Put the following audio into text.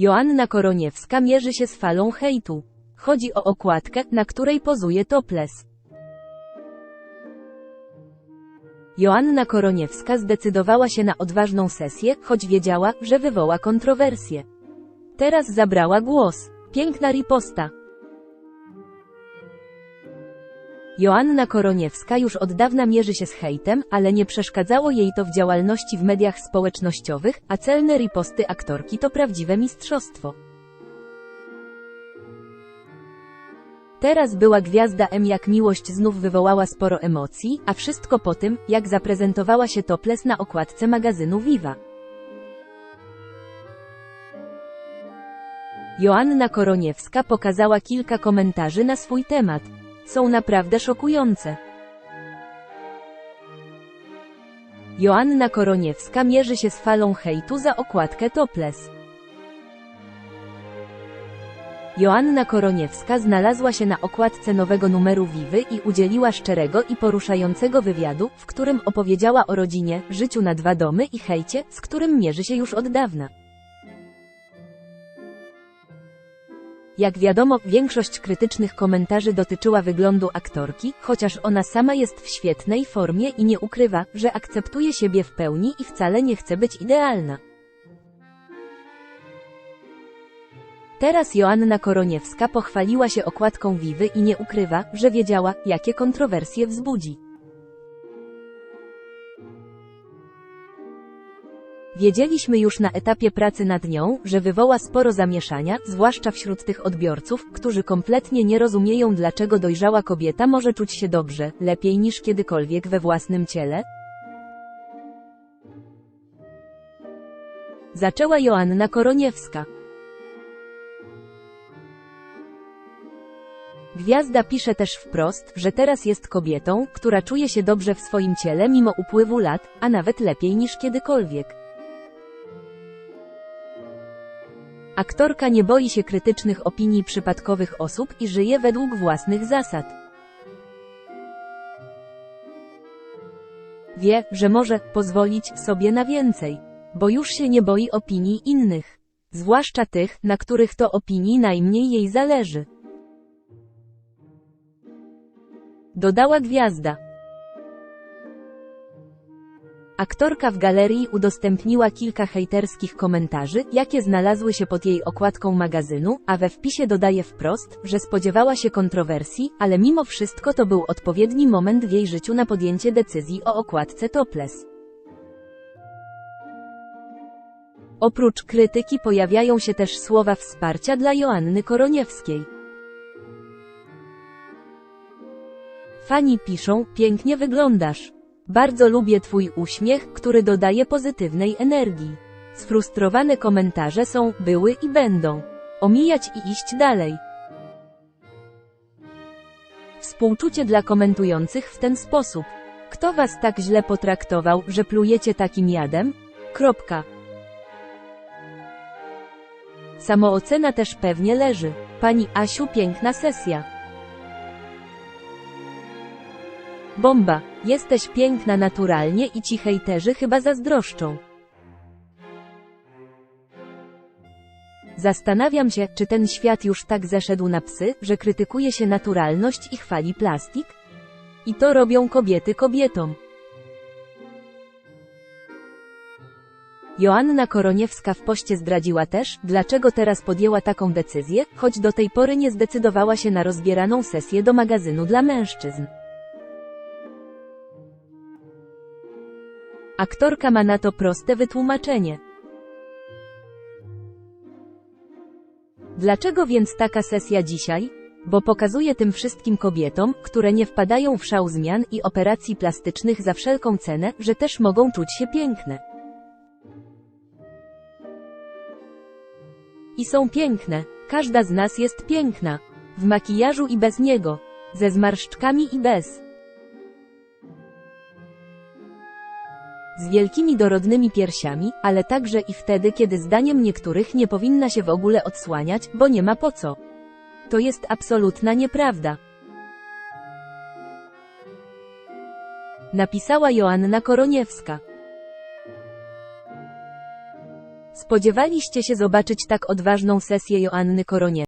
Joanna Koroniewska mierzy się z falą hejtu. Chodzi o okładkę, na której pozuje topless. Joanna Koroniewska zdecydowała się na odważną sesję, choć wiedziała, że wywoła kontrowersję. Teraz zabrała głos. Piękna riposta. Joanna Koroniewska już od dawna mierzy się z hejtem, ale nie przeszkadzało jej to w działalności w mediach społecznościowych, a celne riposty aktorki to prawdziwe mistrzostwo. Teraz była gwiazda M jak miłość znów wywołała sporo emocji, a wszystko po tym, jak zaprezentowała się topless na okładce magazynu Viva. Joanna Koroniewska pokazała kilka komentarzy na swój temat. Są naprawdę szokujące. Joanna Koroniewska mierzy się z falą hejtu za okładkę topless. Joanna Koroniewska znalazła się na okładce nowego numeru Vivy i udzieliła szczerego i poruszającego wywiadu, w którym opowiedziała o rodzinie, życiu na dwa domy i hejcie, z którym mierzy się już od dawna. Jak wiadomo, większość krytycznych komentarzy dotyczyła wyglądu aktorki, chociaż ona sama jest w świetnej formie i nie ukrywa, że akceptuje siebie w pełni i wcale nie chce być idealna. Teraz Joanna Koroniewska pochwaliła się okładką Vivy i nie ukrywa, że wiedziała, jakie kontrowersje wzbudzi. Wiedzieliśmy już na etapie pracy nad nią, że wywoła sporo zamieszania, zwłaszcza wśród tych odbiorców, którzy kompletnie nie rozumieją dlaczego dojrzała kobieta może czuć się dobrze, lepiej niż kiedykolwiek we własnym ciele. Zaczęła Joanna Koroniewska. Gwiazda pisze też wprost, że teraz jest kobietą, która czuje się dobrze w swoim ciele mimo upływu lat, a nawet lepiej niż kiedykolwiek. Aktorka nie boi się krytycznych opinii przypadkowych osób i żyje według własnych zasad. Wie, że może pozwolić sobie na więcej, bo już się nie boi opinii innych, zwłaszcza tych, na których to opinii najmniej jej zależy. Dodała gwiazda. Aktorka w galerii udostępniła kilka hejterskich komentarzy, jakie znalazły się pod jej okładką magazynu, a we wpisie dodaje wprost, że spodziewała się kontrowersji, ale mimo wszystko to był odpowiedni moment w jej życiu na podjęcie decyzji o okładce topless. Oprócz krytyki pojawiają się też słowa wsparcia dla Joanny Koroniewskiej. Fani piszą, pięknie wyglądasz. Bardzo lubię Twój uśmiech, który dodaje pozytywnej energii. Sfrustrowane komentarze są, były i będą. Omijać i iść dalej. Współczucie dla komentujących w ten sposób. Kto Was tak źle potraktował, że plujecie takim jadem? Kropka. Samoocena też pewnie leży. Pani Asiu piękna sesja. Bomba, jesteś piękna naturalnie i ci hejterzy chyba zazdroszczą. Zastanawiam się, czy ten świat już tak zeszedł na psy, że krytykuje się naturalność i chwali plastik? I to robią kobiety kobietom. Joanna Koroniewska w poście zdradziła też, dlaczego teraz podjęła taką decyzję, choć do tej pory nie zdecydowała się na rozbieraną sesję do magazynu dla mężczyzn. Aktorka ma na to proste wytłumaczenie. Dlaczego więc taka sesja dzisiaj? Bo pokazuje tym wszystkim kobietom, które nie wpadają w szał zmian i operacji plastycznych za wszelką cenę, że też mogą czuć się piękne. I są piękne. Każda z nas jest piękna. W makijażu i bez niego. Ze zmarszczkami i bez. Z wielkimi dorodnymi piersiami, ale także i wtedy, kiedy zdaniem niektórych nie powinna się w ogóle odsłaniać, bo nie ma po co. To jest absolutna nieprawda. Napisała Joanna Koroniewska. Spodziewaliście się zobaczyć tak odważną sesję Joanny Koroniewskiej?